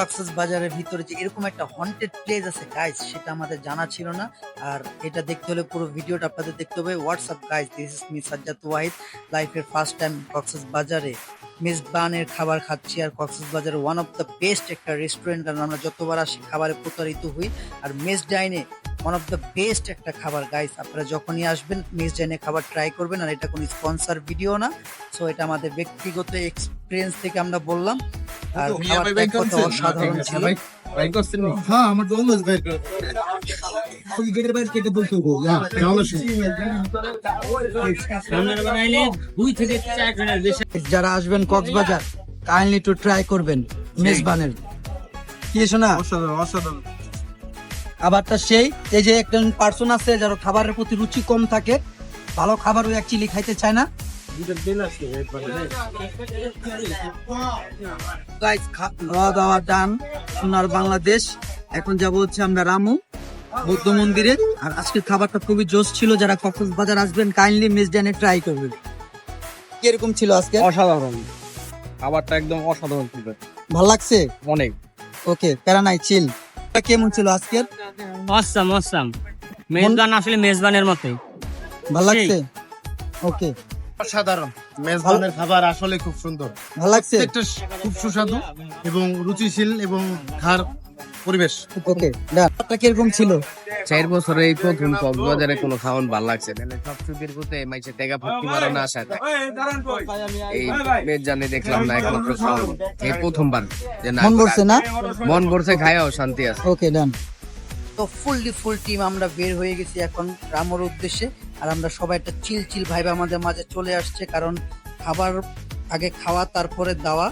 কক্সেস বাজারের ভিতরে যে এরকম একটা হন্টেড প্লেস আছে গাইস সেটা আমাদের জানা ছিল না। আর এটা দেখতে হলে পুরো ভিডিওটা আপনাদের দেখতে হবে। What's up guys this is me Sajjad Wahid লাইফের ফার্স্ট টাইম কক্সেস বাজারে। মেজবানের খাবার খাচ্ছি আর কক্সেস বাজারে ওয়ান অফ দ্য বেস্ট একটা রেস্টুরেন্ট কারণ আমরা যতবার আসি খাবারে প্রতারিত হই। আর মেস ডাইনে ওয়ান অফ দ্য বেস্ট একটা খাবার গাইস আপনারা যখনই আসবেন মেস ডাইনে খাবার ট্রাই করবেন, আর এটা কোনো স্পন্সর ভিডিও না। সো এটা আমাদের ব্যক্তিগত এক্সপিরিয়েন্স থেকে আমরা বললাম। আর খাবারটা অসাধারণ ছিল হ্যাঁ আমার তো অলওয়েজ বের ওই গেটের বাইরে কেটে বলতে হবে। হ্যাঁ বেশি যারা আসবেন কক্সবাজার কাইন্ডলি টু ট্রাই করবেন মেজবানের। কি শোনা? অসাধারণ অসাধারণ। খাবারটা সেই এই যে একজন পার্সন আছে যারা খাবারের প্রতি রুচি কম থাকে ভালো খাবার ওই অ্যাকচুয়ালি খাইতে চায় না। খাওয়া দাওয়া ডান সোনার বাংলাদেশ। এখন যাব হচ্ছে আমরা রামু বৌদ্ধ মন্দিরে। আর আজকের খাবারটা খুবই জোশ ছিল যারা কক্সবাজার আসবেন কাইন্ডলি মিস ডানে ট্রাই করবেন। কীরকম ছিল আজকে? অসাধারণ। খাবারটা একদম অসাধারণ ছিল। ভালো লাগছে? অনেক। ওকে প্যারা নাই চিল কেমন ছিল আজকের? অসাম অসাম মেজবান আসলে মেজবানের মতোই। ভালো লাগছে? ওকে। অসাধারণ। মেজবানের খাবার আসলে খুব সুন্দর। ভালো লাগছে? প্রত্যেকটা খুব সুস্বাদু এবং রুচিশীল এবং খার পরিবেশ। ওকে কীরকম ছিল? চার বছরে এই প্রথম কক্সবাজারে কোনো খাওয়ান ভালো লাগছে সব কোতে মাইছে টেকা ভর্তি মারো না আসা এই মেজ জানে দেখলাম না একমাত্র খাওয়ান। এই প্রথমবার যে না মন বলছে না? মন ভরছে খায়াও শান্তি আছে। ওকে ডান তো ফুললি ফুল টিম আমরা বের হয়ে গেছি এখন রামর উদ্দেশ্যে। আর আমরা সবাই একটা চিল চিল ভাইবে আমাদের মাঝে চলে আসছে কারণ খাবার আগে খাওয়া তারপরে দাওয়া।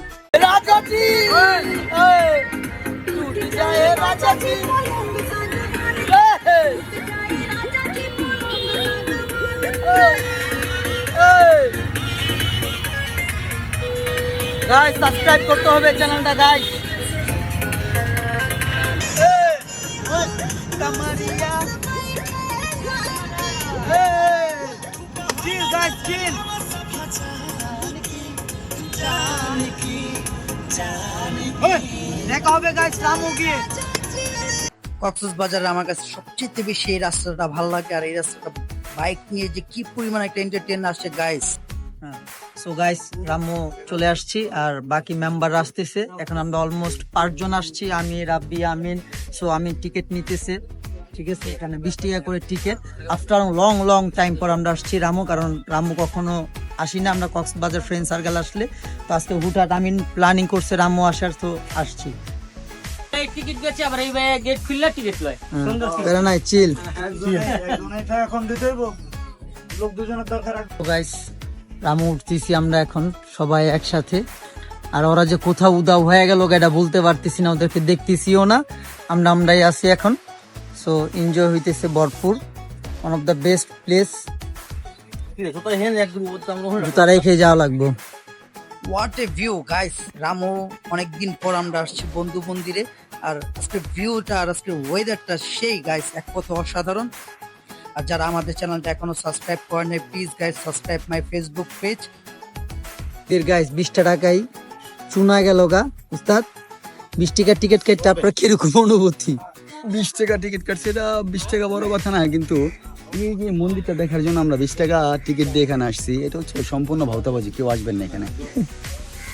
গাইস সাবস্ক্রাইব করতে হবে চ্যানেলটা গাইস কামারিয়া চিল গাইস চিল দেখা হবে গাইস রামু গিয়ে কক্সবাজার বাজারে আমার কাছে সবচেয়ে বেশি এই রাস্তাটা ভালো লাগে আর এই রাস্তাটা বাইক নিয়ে যে কি পরিমাণ একটা এন্টারটেন আসছে গাইস সো গাইস রামু চলে আসছি আর বাকি মেম্বার আসতেছে। এখন আমরা অলমোস্ট পাঁচজন আসছি আমি রাব্বি আমিন। সো আমি টিকিট নিতেছে ঠিক আছে? এখানে বিশ টাকা করে ticket after long long time পর আমরা আসছি রামু কারণ রামু কখনো আসি না। আমরা কক্সবাজার ফ্রেন্ড সার্কেল আসলে। তো আজকে হুটাট আমিন প্ল্যানিং করছে রামু আসার তো আসছি। টিকিট গেছে আবার এই গেট খুললে টিকিট লয়। সুন্দর বেরো নাই চিল এখন দিতে লোক দুজনের দরকার। গাইস রামু উঠতেছি আমরা এখন সবাই একসাথে। আর ওরা যে কোথাও উদাও হয়ে গেল এটা বলতে পারতেছি না ওদেরকে দেখতেছিও না। আমরা আমরাই আছি এখন। সো এনজয় হইতেছে ভরপুর। One of the best place জুতা রেখে যাওয়া লাগবে। What a view guys Ramu অনেকদিন পর আমরা আসছি বন্ধু মন্দিরে। আর আজকে ভিউটা আর আজকে ওয়েদারটা সেই গাইস এক কথা অসাধারণ। আর যারা আমাদের চ্যানেলটা এখনও সাবস্ক্রাইব করেন নাই please guys subscribe my Facebook page এর গাইস বিশটা টাকাই চুনা গেল গা উস্তাদ। বিশ টাকার টিকিট কেটে আপনার কীরকম অনুভূতি? বিশ টাকা টিকিট কাটছে এটা বিশ টাকা বড় কথা না কিন্তু এই যে মন্দিরটা দেখার জন্য আমরা বিশ টাকা টিকিট দিয়ে এখানে আসছি এটা হচ্ছে সম্পূর্ণ ভাওতাবাজি কেউ আসবেন না এখানে।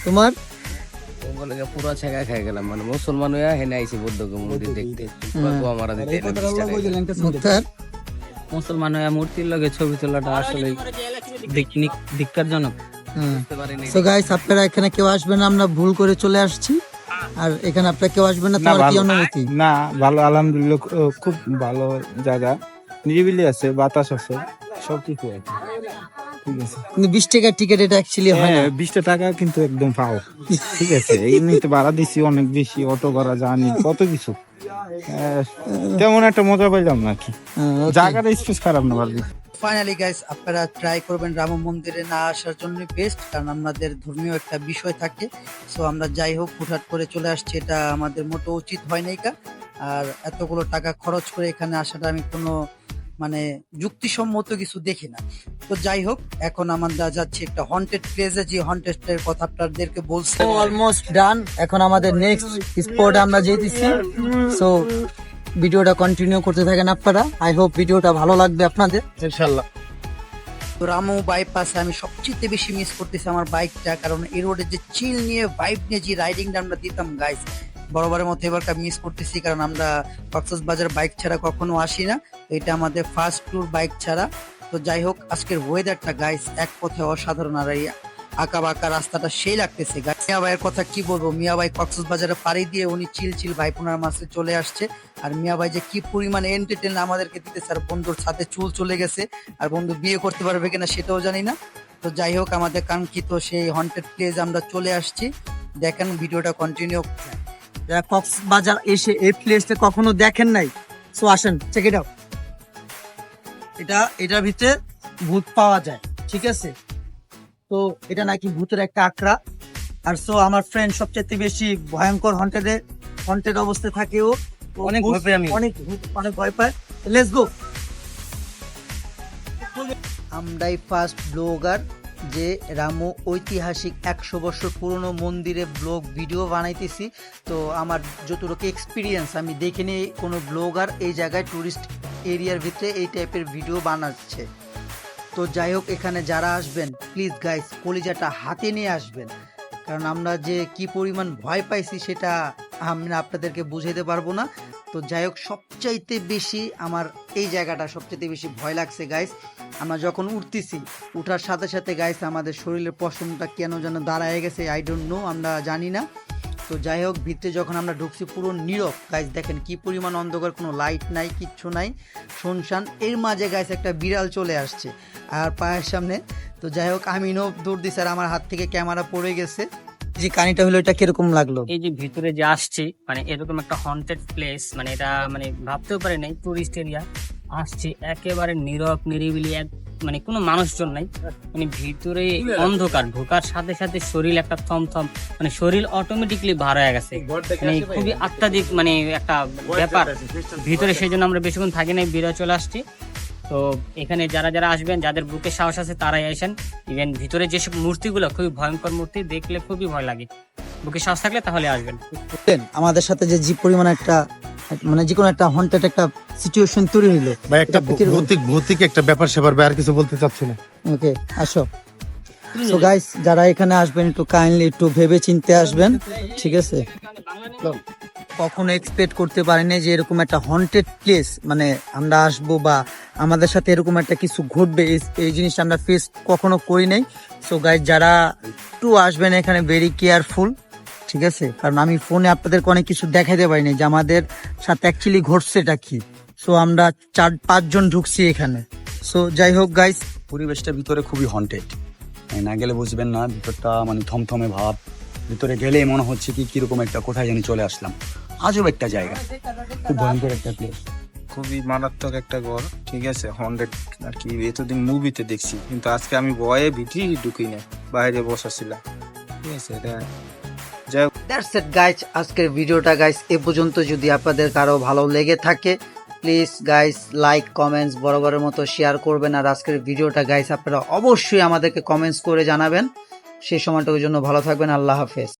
তোমার? বলে পুরো ছেঁকা খেয়ে গেলাম মানে মুসলমান হয়ে হেনে আইছি বৌদ্ধ মন্দির দেখতে। আমার মুসলমান হয়ে মূর্তির লগে ছবি তোলাটা আসলে ধিক্কারজনক পারিনি। গাইস আপনারা এখানে কেউ আসবেন না আমরা ভুল করে চলে আসছি। আর এখানে আপনারা কেউ আসবেন না তোমার কি অনুভূতি? না ভালো আলহামদুলিল্লাহ খুব ভালো জায়গা। নিরিবিলি আছে বাতাস আছে সব ঠিক আছে। বিশ টাকার টিকিট এটা অ্যাকচুয়ালি হয় না। বিশটা টাকা কিন্তু একদম পাও। ঠিক আছে এমনিতে ভাড়া দিছি অনেক বেশি অটো ভাড়া জানি কত কিছু। তেমন একটা মজা পাইলাম নাকি হ্যাঁ, জায়গাটা স্পেস খারাপ না ভালো ফাইনালি গাইস আপনারা ট্রাই করবেন রাম মন্দিরে না আসার জন্য বেস্ট কারণ আমাদের ধর্মীয় একটা বিষয় থাকে। সো আমরা যাই হোক হুটহাট করে চলে আসছি এটা আমাদের মোটো উচিত হয় নাই কা। আর এতগুলো টাকা খরচ করে এখানে আসাটা আমি কোনো মানে যুক্তিসম্মত কিছু দেখি না। তো যাই হোক এখন আমরা যাচ্ছি একটা হন্টেড প্লেসে যে হন্টেড এর কথা আপনাদেরকে বলছি অলমোস্ট ডান এখন আমাদের নেক্সট স্পট আমরা যেতেছি। সো ভিডিওটা কন্টিনিউ করতে থাকেন আপনারা। আই হোপ ভিডিওটা ভালো লাগবে আপনাদের। ইনশাআল্লাহ। তো রামু বাইপাসে আমি সবচেয়ে বেশি মিস করতেছি আমার বাইকটা কারণ এই রোডে যে চিল নিয়ে ভাইব নিয়ে যে রাইডিংটা আমরা দিতাম গাইস বরাবরের মতো এবারকার মিস করতেছি কারণ আমরা কক্সবাজার বাইক ছাড়া কখনো আসি না। এটা আমাদের ফার্স্ট ট্যুর বাইক ছাড়া। তো যাই হোক, আজকের ওয়েদারটা গাইস এক পথে অসাধারণ। আর এই আঁকা বাঁকা রাস্তাটা সেই লাগতেছে মিয়া ভাইয়ের কথা কি বলব? মিয়া ভাই কক্সস বাজারে পাড়ি দিয়ে উনি চিল চিল ভাইপুনার মাসে চলে আসছে। আর মিয়া ভাই যে কি পরিমাণে এন্টারটেন আমাদেরকে দিতেছে, আর বন্ধুর সাথে চুল চলে গেছে, আর বন্ধু বিয়ে করতে পারবে কিনা সেটাও জানি না। তো যাই হোক, আমাদের কাঙ্ক্ষিত সেই হন্টেড প্লেস আমরা চলে আসছি। দেখেন, ভিডিওটা কন্টিনিউ যারা কক্সবাজার এসে এই প্লেসটা কখনো দেখেন নাই সো আসেন চেক ইট আউট এটা এটার ভিতরে ভূত পাওয়া যায় ঠিক আছে? তো এটা নাকি ভূতের একটা আঁকড়া আর সো আমার ফ্রেন্ড সবচেয়ে বেশি ভয়ঙ্কর হন্টেড হন্টেড অবস্থায় থাকে ও। অনেক ভয় পাই আমি। অনেক ভূত- অনেক ভয় পায়। লেটস গো আমরাই ফার্স্ট ব্লগার যে রামু ঐতিহাসিক একশো বছর পুরনো মন্দিরে ব্লগ ভিডিও বানাইতেছি। তো আমার যতটুকু এক্সপিরিয়েন্স আমি দেখিনি কোনো ব্লগার এই জায়গায় টুরিস্ট এরিয়ার ভিতরে এই টাইপের ভিডিও বানাচ্ছে। তো যাই হোক, এখানে যারা আসবেন প্লিজ গাইস কলিজাটা হাতে নিয়ে আসবেন। কারণ আমরা যে কি পরিমাণ ভয় পাইছি সেটা আমরা আপনাদেরকে বুঝাইতে পারব না। তো যাই হোক, সবচাইতে বেশি আমার এই জায়গাটা সবচাইতে বেশি ভয় লাগছে গাইস আমরা যখন উঠতেছি, উঠার সাথে সাথে গাইস আমাদের শরীরের পশমটা কেন যেন দাঁড়ায় গেছে আই ডোন্ট নো আমরা জানি না। তো যাই হোক ভিতরে যখন আমরা ঢুকছি পুরো নীরব। গাইস দেখেন কি পরিমাণ অন্ধকার, কোনো লাইট নাই, কিচ্ছু নাই। শুনশান, এর মাঝে গাইস একটা বিড়াল চলে আসছে আর পায়ের সামনে। তো যাই হোক আমিনও দূর দিছে আর আমার হাত থেকে ক্যামেরা পড়ে গেছে। যে কানিটা হলো, এটা কীরকম লাগল? এই যে ভিতরে যে আসছি মানে এরকম একটা হন্টেড প্লেস মানে এটা মানে ভাবতেও পারি নাই টুরিস্ট এরিয়া আসছি একেবারে নীরব, নিরিবিলি, এক মানে কোনো মানুষজন নাই। মানে ভিতরে অন্ধকার ঢোকার সাথে সাথে শরীর একটা থমথম মানে শরীর অটোমেটিকলি ভার হয়ে গেছে। মানে খুবই আত্মাধিক মানে একটা ব্যাপার। ভিতরে সেই জন্য আমরা বেশিক্ষণ থাকি নাই বেরো চলে আসছি। তো এখানে যারা যারা আসবেন যাদের বুকে সাহস আছে তারাই আসেন। ইভেন ভিতরে যেসব মূর্তিগুলো খুবই ভয়ঙ্কর মূর্তি দেখলে খুবই ভয় লাগে। বুকে সাহস থাকলে তাহলে আসবেন। আমাদের সাথে যে যে পরিমাণ একটা মানে যে কোনো একটা হন্টেড একটা সিচুয়েশন তৈরি হইল। ভাই একটা ভৌতিক ভৌতিক একটা ব্যাপার স্যাপার আর কিছু বলতে চাচ্ছি না। ওকে আসো। সো গাইস যারা এখানে আসবেন একটু কাইন্ডলি একটু ভেবে চিনতে আসবেন ঠিক আছে? কখনো এক্সপেক্ট করতে পারিনি যে এরকম একটা হন্টেড প্লেস মানে আমরা আসব বা আমাদের সাথে এরকম একটা কিছু ঘটবে এই- এই জিনিসটা আমরা ফেস কখনো করি নাই। সো গাইস যারা একটু আসবেন এখানে ভেরি কেয়ারফুল ঠিক আছে? কারণ আমি ফোনে আপনাদেরকে অনেক কিছু দেখাতে পারিনি যে আমাদের সাথে অ্যাকচুয়ালি ঘটছেটা কি। সো আমরা চার পাঁচজন ঢুকছি এখানে। সো যাই হোক গাইস পরিবেশটা ভিতরে খুবই হন্টেড না গেলে বুঝবেন না ভিতরটা মানে থমথমে ভাব। ভিতরে গেলে মনে হচ্ছে কি কীরকম একটা কোথায় জানি চলে আসলাম। আজব একটা জায়গা। খুব ভয়ঙ্কর একটা প্লেস খুবই মারাত্মক একটা ঘর ঠিক আছে? হান্ড্রেড আর কি এতদিন মুভিতে দেখছি। কিন্তু আজকে আমি ভয়ে ভিতরেই ঢুকি না বাইরে বসা ছিলাম। ঠিক আছে এটা দ্যাটস ইট গাইস আজকের ভিডিওটা গাইস এ পর্যন্ত। যদি আপনাদের কারও ভালো লেগে থাকে প্লিজ গাইস লাইক কমেন্টস বরাবরের মতো শেয়ার করবেন। আর আজকের ভিডিওটা গাইস আপনারা অবশ্যই আমাদেরকে কমেন্টস করে জানাবেন। সেই সময়টার জন্য ভালো থাকবেন। আল্লাহ হাফেজ।